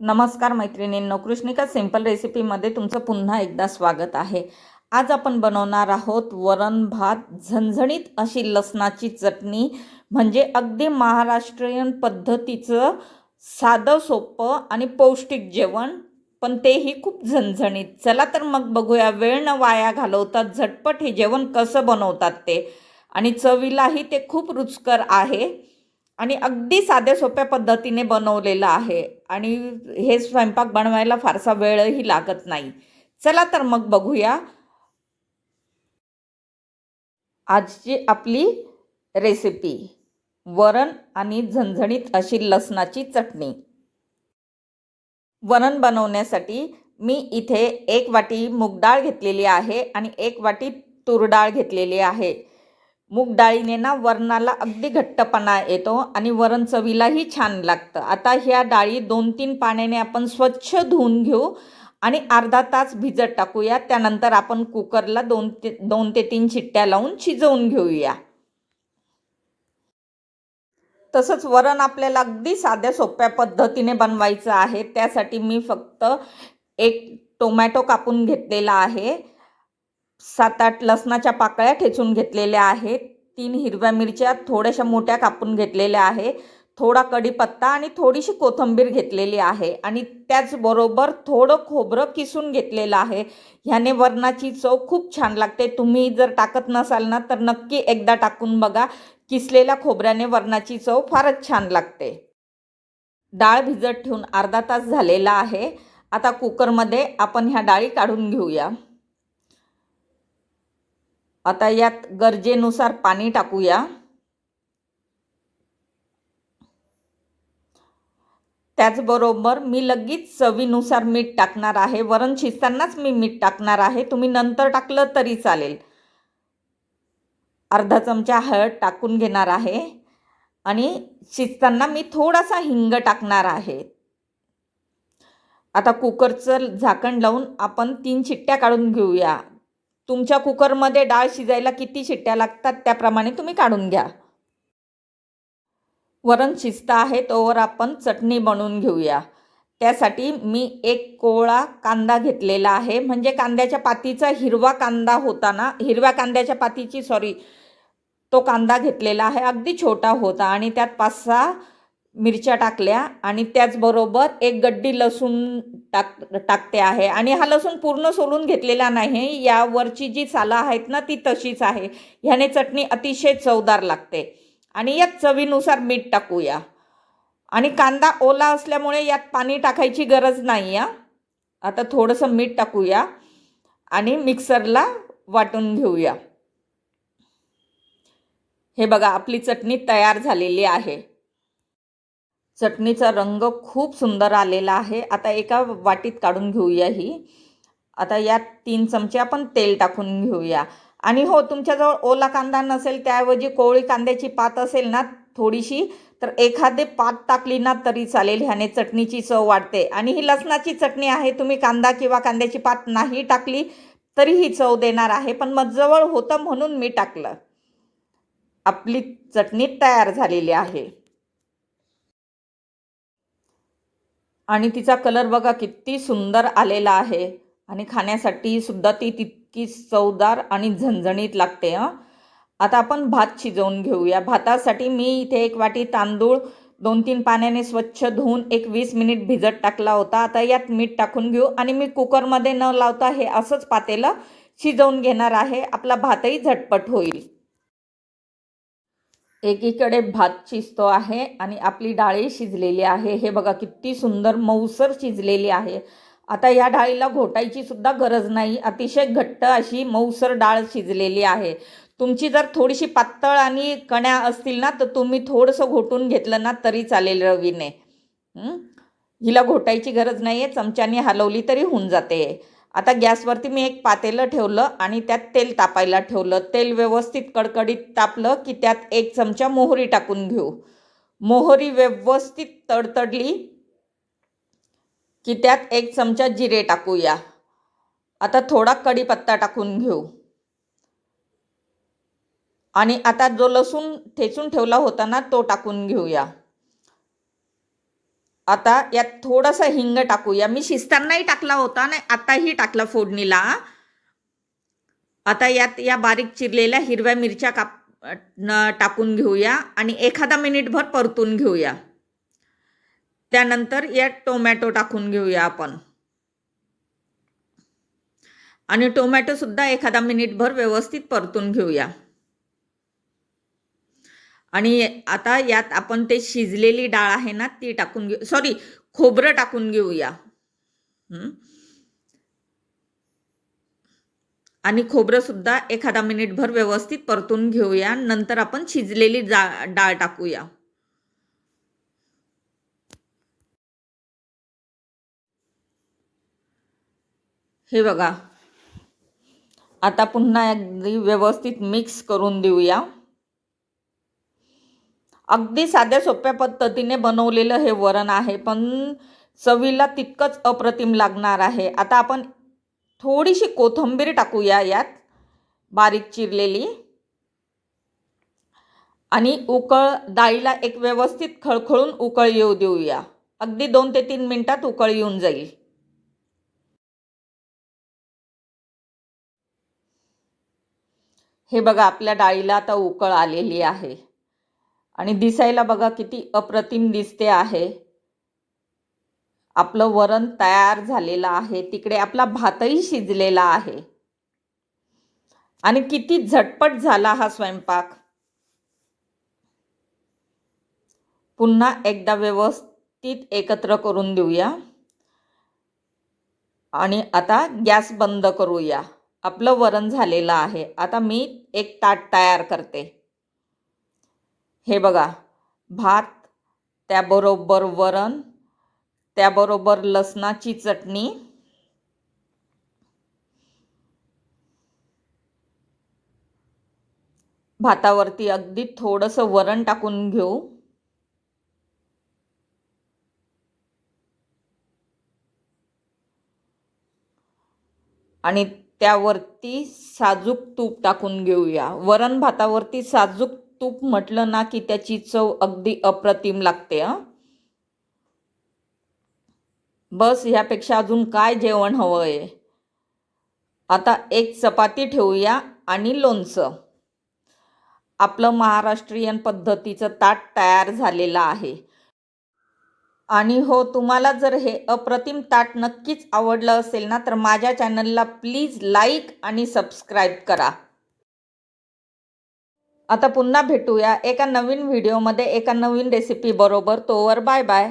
नमस्कार मैत्रिणींनो कृष्णिका सिंपल रेसिपीमध्ये तुमचं पुन्हा एकदा स्वागत आहे. आज आपण बनवणार आहोत वरण भात झणझणीत अशी लसणाची चटणी. म्हणजे अगदी महाराष्ट्रीयन पद्धतीचं साधं सोपं आणि पौष्टिक जेवण. पण तेही खूप झणझणीत. चला तर मग बघूया वेळ न वाया घालवतात झटपट हे जेवण कसं बनवतात ते. आणि चवीलाही ते खूप रुचकर आहे. आणि अगदी साध्या सोप्या पद्धतीने बनवलेलं आहे. आणि हे स्वयंपाक बनवायला फारसा वेळही लागत नाही. चला तर मग बघूया. आजची आपली रेसिपी वरण आणि झणझणीत अशी लसणाची चटणी. वरण बनवण्यासाठी मी इथे एक वाटी मूग डाळ घेतलेली आहे आणि एक वाटी तूर डाळ घेतलेली आहे. मूग डाळीने ना वरणाला अगदी घट्टपणा येतो आणि वरण चवीलाही छान लागतं. आता ह्या डाळी दोन तीन पाण्याने आपण स्वच्छ धुवून घेऊ आणि अर्धा तास भिजत टाकूया. त्यानंतर आपण कुकरला दोन ते दोन ते तीन शिट्ट्या लावून शिजवून घेऊया. तसंच वरण आपल्याला अगदी साध्या सोप्या पद्धतीने बनवायचं आहे. त्यासाठी मी फक्त एक टोमॅटो कापून घेतलेला आहे. सात आठ लसणाच्या पाकळ्या ठेचून घेतलेल्या आहेत. तीन हिरव्या मिरच्या थोड्याशा मोठ्या कापून घेतलेल्या आहे थोडा कढीपत्ता आणि थोडीशी कोथिंबीर घेतलेली आहे आणि त्याचबरोबर थोडं खोबरं किसून घेतलेलं आहे. ह्याने वरणाची चव खूप छान लागते. तुम्ही जर टाकत नसाल ना तर नक्की एकदा टाकून बघा. किसलेल्या खोबऱ्याने वरणाची चव फारच छान लागते. डाळ भिजत ठेवून अर्धा तास झालेला आहे. आता कुकरमध्ये आपण ह्या डाळी काढून घेऊया. आता यात गरजेनुसार पाणी टाकूया. त्याचबरोबर मी लगेच चवीनुसार मीठ टाकणार आहे. वरण शिजतानाच मी मीठ टाकणार आहे. तुम्ही नंतर टाकलं तरी चालेल. अर्धा चमचा हळद टाकून घेणार आहे. आणि शिजताना मी थोडासा हिंग टाकणार आहे. आता कुकरचं झाकण लावून आपण तीन शिट्ट्या काढून घेऊया. तुमच्या कुकरमध्ये डाळ शिजायला किती शिट्ट्या लागतात त्याप्रमाणे तुम्ही काढून घ्या. वरण शिजतं आहे तोवर आपण चटणी बनवून घेऊया. त्यासाठी मी एक कोवळा कांदा घेतलेला आहे. म्हणजे कांद्याच्या पातीचा हिरवा कांदा होता ना हिरव्या कांद्याच्या पातीची सॉरी तो कांदा घेतलेला आहे. अगदी छोटा होता आणि त्यात पाच सहा मिरच्या टाकल्या आणि त्याचबरोबर एक गड्डी लसूण टाक टाकते आहे. आणि हा लसूण पूर्ण सोलून घेतलेला नाही. यावरची जी सालं आहेत ना ती तशीच आहे. ह्याने चटणी अतिशय चवदार लागते. आणि यात चवीनुसार मीठ टाकूया. आणि कांदा ओला असल्यामुळे यात पाणी टाकायची गरज नाही या आता थोडंसं मीठ टाकूया आणि मिक्सरला वाटून घेऊया. हे बघा आपली चटणी तयार झालेली आहे. चटणीचा रंग खूप सुंदर आलेला आहे. आता एका वाटीत काढून घेऊया ही. आता यात तीन चमचे आपण तेल टाकून घेऊया. आणि हो तुमच्याजवळ ओला कांदा नसेल त्याऐवजी कोवळी कांद्याची पात असेल ना थोडीशी तर एखादे पात टाकली ना तरी चालेल. ह्याने चटणीची चव वाढते. आणि ही लसणाची चटणी आहे. तुम्ही कांदा किंवा कांद्याची पात नाही टाकली तरी ही चव देणार आहे. पण मग जवळ होतं म्हणून मी टाकलं. आपली चटणी तयार झालेली आहे. आणि तिचा कलर बघा किती सुंदर आलेला आहे. आणि खाण्यासाठी सुद्धा ती तितकी चवदार आणि झणझणीत लागते हं. आता आपण भात शिजवून घेऊया. भातासाठी मी इथे एक वाटी तांदूळ दोन तीन पाण्याने स्वच्छ धुवून एक वीस मिनिट भिजत टाकला होता. आता यात मीठ टाकून घेऊ आणि मी कुकरमध्ये न लावता हे असंच पातेलं शिजवून घेणार आहे. आपला भातही झटपट होईल. एकीकडे भात शिजतो आहे आणि आपली डाळी शिजलेली आहे. हे बघा किती सुंदर मऊसर शिजलेली आहे. आता या डाळीला घोटायची सुद्धा गरज नाही. अतिशय घट्ट अशी मऊसर डाळ शिजलेली आहे. तुमची जर थोडीशी पातळ आणि कण्या असतील ना तर तुम्ही थोडंसं घोटून घेतलं ना तरी चालेल रवीने. हिला घोटायची गरज नाही आहे चमच्याने हलवली तरी होऊन जाते. आता गॅसवरती मी एक पातेलं ठेवलं आणि त्यात तेल तापायला ठेवलं. तेल व्यवस्थित कडकडीत तापलं की त्यात एक चमचा मोहरी टाकून घेऊ. मोहरी व्यवस्थित तडतडली की त्यात एक चमचा जिरे टाकूया. आता थोडा कढीपत्ता टाकून घेऊ. आणि आता जो लसूण ठेचून ठेवला होता ना तो टाकून घेऊया. आता यात थोडंसं हिंग टाकूया. मी शिजतानाही टाकला होता नाही आताही टाकला फोडणीला. आता यात या बारीक चिरलेल्या हिरव्या मिरच्या काप न टाकून घेऊया आणि एखादा मिनिटभर परतून घेऊया. त्यानंतर यात टोमॅटो टाकून घेऊया आपण. आणि टोमॅटोसुद्धा एखादा मिनिटभर व्यवस्थित परतून घेऊया. आणि आता यात आपण ते शिजलेली डाळ आहे ना ती टाकून घेऊ सॉरी खोबरं टाकून घेऊया. आणि खोबरं सुद्धा एखादा मिनिटभर व्यवस्थित परतून घेऊया नंतर आपण शिजलेली डाळ टाकूया. हे बघा. आता पुन्हा अगदी व्यवस्थित मिक्स करून देऊया. अगदी साध्या सोप्या पद्धतीने बनवलेलं हे वरण आहे पण चवीला तितकंच अप्रतिम लागणार आहे. आता आपण थोडीशी कोथिंबीर टाकूया यात बारीक चिरलेली. आणि उकळ डाळीला एक व्यवस्थित खळखळून उकळ येऊ देऊया. अगदी दोन ते तीन मिनटात उकळ येऊन जाईल. हे बघा आपल्या डाळीला आता उकळ आलेली आहे. आणि दिसायला बघा किती अप्रतिम दिसते आहे. आपलं वरण तयार झालेलं आहे. तिकडे आपला भातही शिजलेला आहे. आणि किती झटपट झाला हा स्वयंपाक. पुन्हा एकदा व्यवस्थित एकत्र करून देऊया. आणि आता गॅस बंद करूया. आपलं वरण झालेलं आहे. आता मी एक ताट तयार करते. हे बघा भात त्याबरोबर वरण त्याबरोबर लसणाची चटणी भातावरती अगदी थोडंसं वरण टाकून घेऊ. आणि त्यावरती साजूक तूप टाकून घेऊया. वरण भातावरती साजूक तूप म्हटलं ना की त्याची चव अगदी अप्रतिम लागते हं. बस ह्यापेक्षा अजून काय जेवण हवं आहे? आता एक चपाती ठेवूया आणि लोणचं. आपलं महाराष्ट्रीयन पद्धतीचं ताट तयार झालेलं आहे. आणि हो तुम्हाला जर हे अप्रतिम ताट नक्कीच आवडलं असेल ना तर माझ्या चॅनलला प्लीज लाईक आणि सबस्क्राईब करा. आता पुन्हा भेटूया एका नवीन व्हिडिओमध्ये एका नवीन रेसिपी बरोबर. तोवर बाय बाय